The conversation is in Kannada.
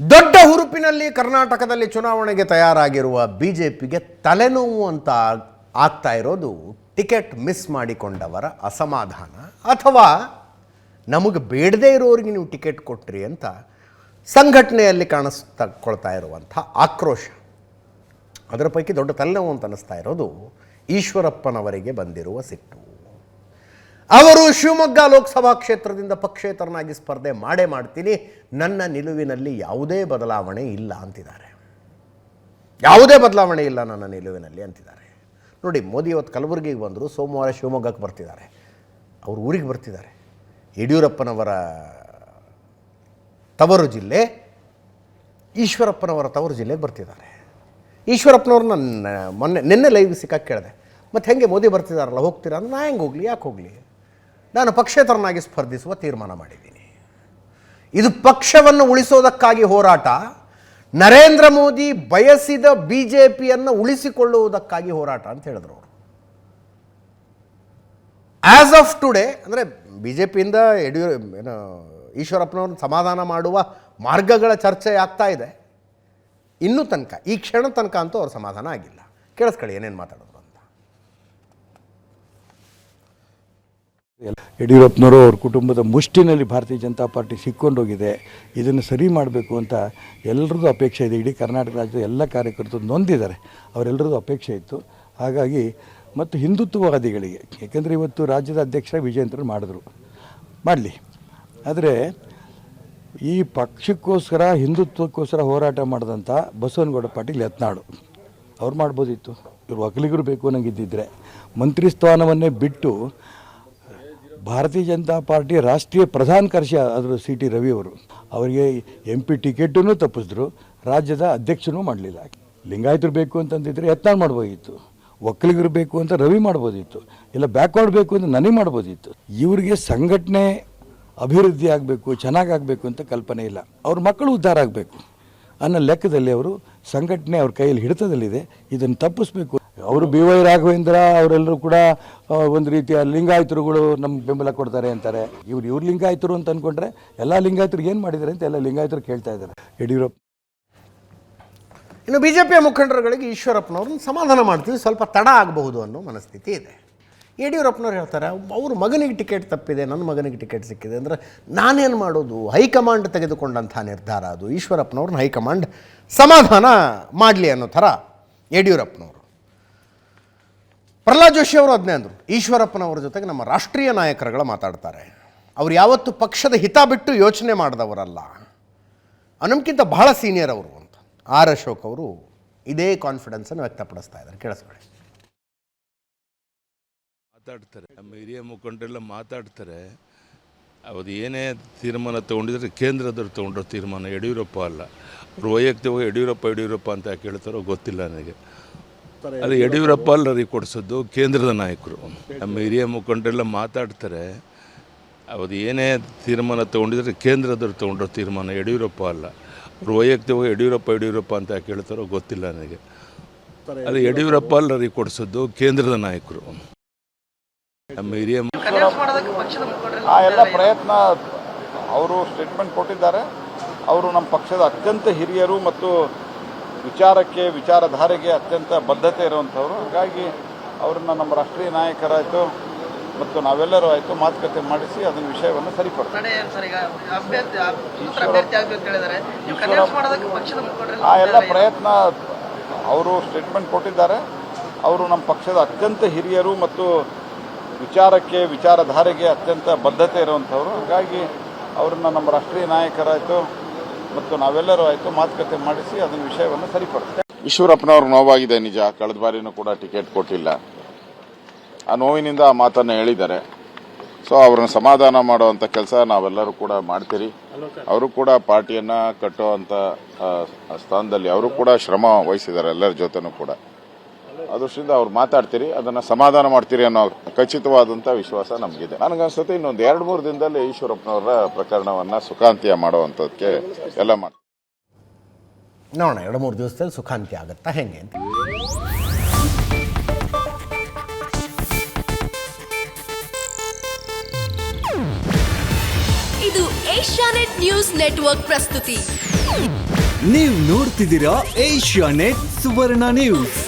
ದೊಡ್ಡ ಹುರುಪಿನಲ್ಲಿ ಕರ್ನಾಟಕದಲ್ಲಿ ಚುನಾವಣೆಗೆ ತಯಾರಾಗಿರುವ ಬಿ ಜೆ ಪಿಗೆ ತಲೆನೋವು ಅಂತ ಆಗ್- ಆಗ್ತಾ ಇರೋದು ಟಿಕೆಟ್ ಮಿಸ್ ಮಾಡಿಕೊಂಡವರ ಅಸಮಾಧಾನ. ಅಥವಾ ನಮಗೆ ಬೇಡದೇ ಇರೋರಿಗೆ ನೀವು ಟಿಕೆಟ್ ಕೊಟ್ರಿ ಅಂತ ಸಂಘಟನೆಯಲ್ಲಿ ಕಾಣಿಸ್ತಕ್ಕೊಳ್ತಾ ಇರುವಂಥ ಆಕ್ರೋಶ. ಅದರ ಪೈಕಿ ದೊಡ್ಡ ತಲೆನೋವು ಅಂತ ಅನ್ನಿಸ್ತಾ ಇರೋದು ಈಶ್ವರಪ್ಪನವರಿಗೆ ಬಂದಿರುವ ಸಿಟ್ಟು. ಅವರು ಶಿವಮೊಗ್ಗ ಲೋಕಸಭಾ ಕ್ಷೇತ್ರದಿಂದ ಪಕ್ಷೇತರನಾಗಿ ಸ್ಪರ್ಧೆ ಮಾಡೇ ಮಾಡ್ತೀನಿ. ನನ್ನ ನಿಲುವಿನಲ್ಲಿ ಯಾವುದೇ ಬದಲಾವಣೆ ಇಲ್ಲ ಅಂತಿದ್ದಾರೆ. ಯಾವುದೇ ಬದಲಾವಣೆ ಇಲ್ಲ ನನ್ನ ನಿಲುವಿನಲ್ಲಿ ಅಂತಿದ್ದಾರೆ. ನೋಡಿ, ಮೋದಿ ಇವತ್ತು ಕಲಬುರಗಿಗೆ ಬಂದರು, ಸೋಮವಾರ ಶಿವಮೊಗ್ಗಕ್ಕೆ ಬರ್ತಿದ್ದಾರೆ. ಅವ್ರ ಊರಿಗೆ ಬರ್ತಿದ್ದಾರೆ. ಯಡಿಯೂರಪ್ಪನವರ ತವರು ಜಿಲ್ಲೆ, ಈಶ್ವರಪ್ಪನವರ ತವರು ಜಿಲ್ಲೆಗೆ ಬರ್ತಿದ್ದಾರೆ. ಈಶ್ವರಪ್ಪನವ್ರನ್ನ ಮೊನ್ನೆ, ನಿನ್ನೆ ಲೈವ್ ಸಿಕ್ಕಾಗಿ ಕೇಳಿದೆ. ಮತ್ತು ಹೆಂಗೆ ಮೋದಿ ಬರ್ತಿದಾರಲ್ಲ, ಹೋಗ್ತೀರಾ? ಅಂದ್ರೆ ನಾ ಹೆಂಗೆ ಹೋಗಲಿ? ಯಾಕೆ ಹೋಗಲಿ? ನಾನು ಪಕ್ಷೇತರನಾಗಿ ಸ್ಪರ್ಧಿಸುವ ತೀರ್ಮಾನ ಮಾಡಿದ್ದೀನಿ. ಇದು ಪಕ್ಷವನ್ನು ಉಳಿಸೋದಕ್ಕಾಗಿ ಹೋರಾಟ, ನರೇಂದ್ರ ಮೋದಿ ಬಯಸಿದ ಬಿ ಜೆ ಪಿಯನ್ನು ಉಳಿಸಿಕೊಳ್ಳುವುದಕ್ಕಾಗಿ ಹೋರಾಟ ಅಂತ ಹೇಳಿದ್ರು ಅವರು. ಆ್ಯಸ್ ಆಫ್ ಟುಡೇ ಅಂದರೆ ಬಿ ಜೆ ಪಿಯಿಂದ ಯಡಿಯೂರ, ಏನು, ಈಶ್ವರಪ್ಪನವ್ರನ್ನ ಸಮಾಧಾನ ಮಾಡುವ ಮಾರ್ಗಗಳ ಚರ್ಚೆ ಆಗ್ತಾ ಇದೆ. ಇನ್ನೂ ತನಕ, ಈ ಕ್ಷಣ ತನಕ ಅಂತೂ ಅವ್ರ ಸಮಾಧಾನ ಆಗಿಲ್ಲ. ಕೇಳಿಸ್ಕೊಳ್ಳಿ, ಏನೇನು ಮಾತಾಡೋದು ಅಂತ ಯಡಿಯೂರಪ್ಪನವರು ಅವ್ರ ಕುಟುಂಬದ ಮುಷ್ಟಿನಲ್ಲಿ ಭಾರತೀಯ ಜನತಾ ಪಾರ್ಟಿ ಸಿಕ್ಕೊಂಡೋಗಿದೆ. ಇದನ್ನು ಸರಿ ಮಾಡಬೇಕು ಅಂತ ಎಲ್ಲರದ್ದು ಅಪೇಕ್ಷೆ ಇದೆ. ಇಡೀ ಕರ್ನಾಟಕ ರಾಜ್ಯದ ಎಲ್ಲ ಕಾರ್ಯಕರ್ತರು ನೊಂದಿದ್ದಾರೆ. ಅವರೆಲ್ಲರದ್ದು ಅಪೇಕ್ಷೆ ಇತ್ತು. ಹಾಗಾಗಿ ಮತ್ತು ಹಿಂದುತ್ವವಾದಿಗಳಿಗೆ, ಏಕೆಂದರೆ ಇವತ್ತು ರಾಜ್ಯದ ಅಧ್ಯಕ್ಷ ವಿಜಯಂತ್ರ ಮಾಡಿದ್ರು. ಮಾಡಲಿ. ಆದರೆ ಈ ಪಕ್ಷಕ್ಕೋಸ್ಕರ, ಹಿಂದುತ್ವಕ್ಕೋಸ್ಕರ ಹೋರಾಟ ಮಾಡಿದಂಥ ಬಸವನಗೌಡ ಪಾಟೀಲ್ ಯತ್ನಾಡು ಅವ್ರು ಮಾಡ್ಬೋದಿತ್ತು. ಇವರು ಒಕ್ಕಲಿಗರು ಬೇಕು ಅನ್ನಂಗಿದ್ದಿದ್ರೆ. ಮಂತ್ರಿ ಸ್ಥಾನವನ್ನೇ ಬಿಟ್ಟು ಭಾರತೀಯ ಜನತಾ ಪಾರ್ಟಿ ರಾಷ್ಟ್ರೀಯ ಪ್ರಧಾನ ಕಾರ್ಯ ಅದರ ಸಿ ಟಿ ರವಿ ಅವರು. ಅವರಿಗೆ ಎಂ ಪಿ ಟಿಕೆಟನ್ನು ತಪ್ಪಿಸಿದ್ರು. ರಾಜ್ಯದ ಅಧ್ಯಕ್ಷನೂ ಮಾಡಲಿಲ್ಲ. ಲಿಂಗಾಯತರು ಬೇಕು ಅಂತಂದಿದ್ರೆ ಯತ್ನ ಮಾಡ್ಬೋದಿತ್ತು. ಒಕ್ಕಲಿಗರು ಬೇಕು ಅಂತ ರವಿ ಮಾಡ್ಬೋದಿತ್ತು. ಇಲ್ಲ ಬ್ಯಾಕ್ವರ್ಡ್ ಬೇಕು ಅಂತ ನನಗೆ ಮಾಡ್ಬೋದಿತ್ತು. ಇವರಿಗೆ ಸಂಘಟನೆ ಅಭಿವೃದ್ಧಿ ಆಗಬೇಕು ಚೆನ್ನಾಗಾಗಬೇಕು ಅಂತ ಕಲ್ಪನೆ ಇಲ್ಲ. ಅವ್ರ ಮಕ್ಕಳು ಉದ್ಧಾರ ಆಗಬೇಕು ಅನ್ನೋ ಲೆಕ್ಕದಲ್ಲಿ ಅವರು ಸಂಘಟನೆ ಅವ್ರ ಕೈಯಲ್ಲಿ ಹಿಡಿತದಲ್ಲಿದೆ. ಇದನ್ನು ತಪ್ಪಿಸ್ಬೇಕು ಅವರು ಬಿ ವೈ ರಾಘವೇಂದ್ರ ಅವರೆಲ್ಲರೂ ಕೂಡ ಒಂದು ರೀತಿಯ ಲಿಂಗಾಯತರುಗಳು ನಮ್ಗೆ ಬೆಂಬಲ ಕೊಡ್ತಾರೆ ಅಂತಾರೆ. ಇವ್ರು ಇವ್ರು ಲಿಂಗಾಯತರು ಅಂತ ಅಂದ್ಕೊಂಡ್ರೆ ಎಲ್ಲ ಲಿಂಗಾಯತರು ಏನು ಮಾಡಿದ್ದಾರೆ ಅಂತ ಎಲ್ಲ ಲಿಂಗಾಯತರು ಕೇಳ್ತಾ ಇದ್ದಾರೆ. ಯಡಿಯೂರಪ್ಪ. ಇನ್ನು ಬಿ ಜೆ ಪಿಯ ಮುಖಂಡರುಗಳಿಗೆ ಈಶ್ವರಪ್ಪನವ್ರನ್ನ ಸಮಾಧಾನ ಮಾಡ್ತೀವಿ, ಸ್ವಲ್ಪ ತಡ ಆಗಬಹುದು ಅನ್ನೋ ಮನಸ್ಥಿತಿ ಇದೆ. ಯಡಿಯೂರಪ್ಪನವ್ರು ಹೇಳ್ತಾರೆ, ಅವ್ರ ಮಗನಿಗೆ ಟಿಕೆಟ್ ತಪ್ಪಿದೆ, ನನ್ನ ಮಗನಿಗೆ ಟಿಕೆಟ್ ಸಿಕ್ಕಿದೆ ಅಂದರೆ ನಾನೇನು ಮಾಡೋದು? ಹೈಕಮಾಂಡ್ ತೆಗೆದುಕೊಂಡಂಥ ನಿರ್ಧಾರ ಅದು. ಈಶ್ವರಪ್ಪನವ್ರನ್ನ ಹೈಕಮಾಂಡ್ ಸಮಾಧಾನ ಮಾಡಲಿ ಅನ್ನೋ ಥರ ಯಡಿಯೂರಪ್ಪನವರು. ಪ್ರಹ್ಲಾದ್ ಜೋಶಿ ಅವರು ಅದನ್ನೇ ಅಂದರು. ಈಶ್ವರಪ್ಪನವರ ಜೊತೆಗೆ ನಮ್ಮ ರಾಷ್ಟ್ರೀಯ ನಾಯಕರುಗಳು ಮಾತಾಡ್ತಾರೆ. ಅವ್ರು ಯಾವತ್ತು ಪಕ್ಷದ ಹಿತ ಬಿಟ್ಟು ಯೋಚನೆ ಮಾಡಿದವರಲ್ಲ. ನಮ್ಗಿಂತ ಬಹಳ ಸೀನಿಯರ್ ಅವರು ಅಂತ. ಆರ್ ಅಶೋಕ್ ಅವರು ಇದೇ ಕಾನ್ಫಿಡೆನ್ಸನ್ನು ವ್ಯಕ್ತಪಡಿಸ್ತಾ ಇದ್ದಾರೆ. ಕೇಳಿಸ್ಕೊಳ್ಳಿ. ಮಾತಾಡ್ತಾರೆ. ನಮ್ಮ ಹಿರಿಯ ಮುಖಂಡರೆಲ್ಲ ಮಾತಾಡ್ತಾರೆ. ಅವ್ರು ಏನೇ ತೀರ್ಮಾನ ತೊಗೊಂಡಿದ್ರೆ ಕೇಂದ್ರದವ್ರು ತೊಗೊಂಡ್ರೆ ತೀರ್ಮಾನ ಯಡಿಯೂರಪ್ಪ ಅಲ್ಲ. ಅವರು ವೈಯಕ್ತಿಕವಾಗಿ ಯಡಿಯೂರಪ್ಪ ಯಡಿಯೂರಪ್ಪ ಅಂತ ಹೇಳ್ತಾರೋ ಗೊತ್ತಿಲ್ಲ ನನಗೆ. ಅದು ಯಡಿಯೂರಪ್ಪ ಅಲ್ಲ ರೀ ಕೊಡಿಸೋದು ಕೇಂದ್ರದ ನಾಯಕರು. ನಮ್ಮ ಹಿರಿಯ ಮುಖಂಡರೆಲ್ಲ ಮಾತಾಡ್ತಾರೆ. ಅವ್ರು ಏನೇ ತೀರ್ಮಾನ ತೊಗೊಂಡಿದ್ರೆ ಕೇಂದ್ರದವ್ರು ತೊಗೊಂಡ್ರೋ ತೀರ್ಮಾನ ಯಡಿಯೂರಪ್ಪ ಅಲ್ಲ. ಅವ್ರು ವೈಯಕ್ತಿಕವಾಗಿ ಯಡಿಯೂರಪ್ಪ ಯಡಿಯೂರಪ್ಪ ಅಂತ ಕೇಳ್ತಾರೋ ಹೇಳ್ತಾರೋ ಗೊತ್ತಿಲ್ಲ ನನಗೆ. ಅದು ಯಡಿಯೂರಪ್ಪ ಅಲ್ಲ ರೀ ಕೊಡಿಸೋದು ಕೇಂದ್ರದ ನಾಯಕರು. ನಮ್ಮ ಹಿರಿಯ ಆ ಎಲ್ಲ ಪ್ರಯತ್ನ ಅವರು ಸ್ಟೇಟ್ಮೆಂಟ್ ಕೊಟ್ಟಿದ್ದಾರೆ. ಅವರು ನಮ್ಮ ಪಕ್ಷದ ಅತ್ಯಂತ ಹಿರಿಯರು ಮತ್ತು ವಿಚಾರಕ್ಕೆ ವಿಚಾರಧಾರೆಗೆ ಅತ್ಯಂತ ಬದ್ಧತೆ ಇರುವಂಥವ್ರು. ಹಾಗಾಗಿ ಅವ್ರನ್ನ ನಮ್ಮ ರಾಷ್ಟ್ರೀಯ ನಾಯಕರಾಯಿತು ಮತ್ತು ನಾವೆಲ್ಲರೂ ಆಯಿತು ಮಾತುಕತೆ ಮಾಡಿಸಿ ಅದನ್ನ ವಿಷಯವನ್ನು ಸರಿಪಡ್ತಾರೆ ಆ ಎಲ್ಲ ಪ್ರಯತ್ನ ಅವರು ಸ್ಟೇಟ್ಮೆಂಟ್ ಕೊಟ್ಟಿದ್ದಾರೆ. ಅವರು ನಮ್ಮ ಪಕ್ಷದ ಅತ್ಯಂತ ಹಿರಿಯರು ಮತ್ತು ವಿಚಾರಕ್ಕೆ ವಿಚಾರಧಾರೆಗೆ ಅತ್ಯಂತ ಬದ್ಧತೆ ಇರುವಂಥವ್ರು. ಹಾಗಾಗಿ ಅವ್ರನ್ನ ನಮ್ಮ ರಾಷ್ಟ್ರೀಯ ನಾಯಕರಾಯಿತು ಮತ್ತು ನಾವೆಲ್ಲರೂ ಆಯಿತು ಮಾತುಕತೆ ಮಾಡಿಸಿ ಅದನ್ನ ವಿಷಯವನ್ನು ಸರಿಪಡಿಸ್ತೇವೆ ಈಶ್ವರಪ್ಪನವ್ರ ನೋವಾಗಿದೆ ನಿಜ. ಕಳೆದ ಬಾರಿನೂ ಕೂಡ ಟಿಕೆಟ್ ಕೊಟ್ಟಿಲ್ಲ. ಆ ನೋವಿನಿಂದ ಆ ಮಾತನ್ನು ಹೇಳಿದ್ದಾರೆ. ಸೊ ಅವ್ರನ್ನ ಸಮಾಧಾನ ಮಾಡುವಂಥ ಕೆಲಸ ನಾವೆಲ್ಲರೂ ಕೂಡ ಮಾಡ್ತೀರಿ. ಅವರು ಕೂಡ ಪಾರ್ಟಿಯನ್ನ ಕಟ್ಟುವಂಥ ಸ್ಥಾನದಲ್ಲಿ ಅವರು ಕೂಡ ಶ್ರಮ ವಹಿಸಿದ್ದಾರೆ ಎಲ್ಲರ ಜೊತೆನೂ ಕೂಡ. ಅದೃಷ್ಟಿಂದ ಅವ್ರು ಮಾತಾಡ್ತೀರಿ ಅದನ್ನ ಸಮಾಧಾನ ಮಾಡ್ತೀರಿ ಅನ್ನೋ ಖಚಿತವಾದಂಥ ವಿಶ್ವಾಸ ನಮಗಿದೆ. ನನಗನ್ಸುತ್ತೆ ಇನ್ನೊಂದು ಎರಡು ಮೂರು ದಿನದಲ್ಲಿ ಈಶ್ವರಪ್ಪನವರ ಪ್ರಕರಣವನ್ನ ಸುಖಾಂತ್ಯ ಮಾಡುವಂಥದ್ದಕ್ಕೆ ಎಲ್ಲ ಮಾಡ್ತಾರೆ ನೋಡೋಣ ಎರಡು ಮೂರು ದಿವಸದಲ್ಲಿ ಸುಖಾಂತ್ಯ ಆಗುತ್ತಾ ಹೆಂಗೆ ಅಂತ. ಇದು ಏಷ್ಯಾನೆಟ್ ನ್ಯೂಸ್ ನೆಟ್ವರ್ಕ್ ಪ್ರಸ್ತುತಿ. ನೀವು ನೋಡ್ತಿದ್ದೀರಾ ಏಷ್ಯಾ ನೆಟ್ ಸುವರ್ಣ ನ್ಯೂಸ್.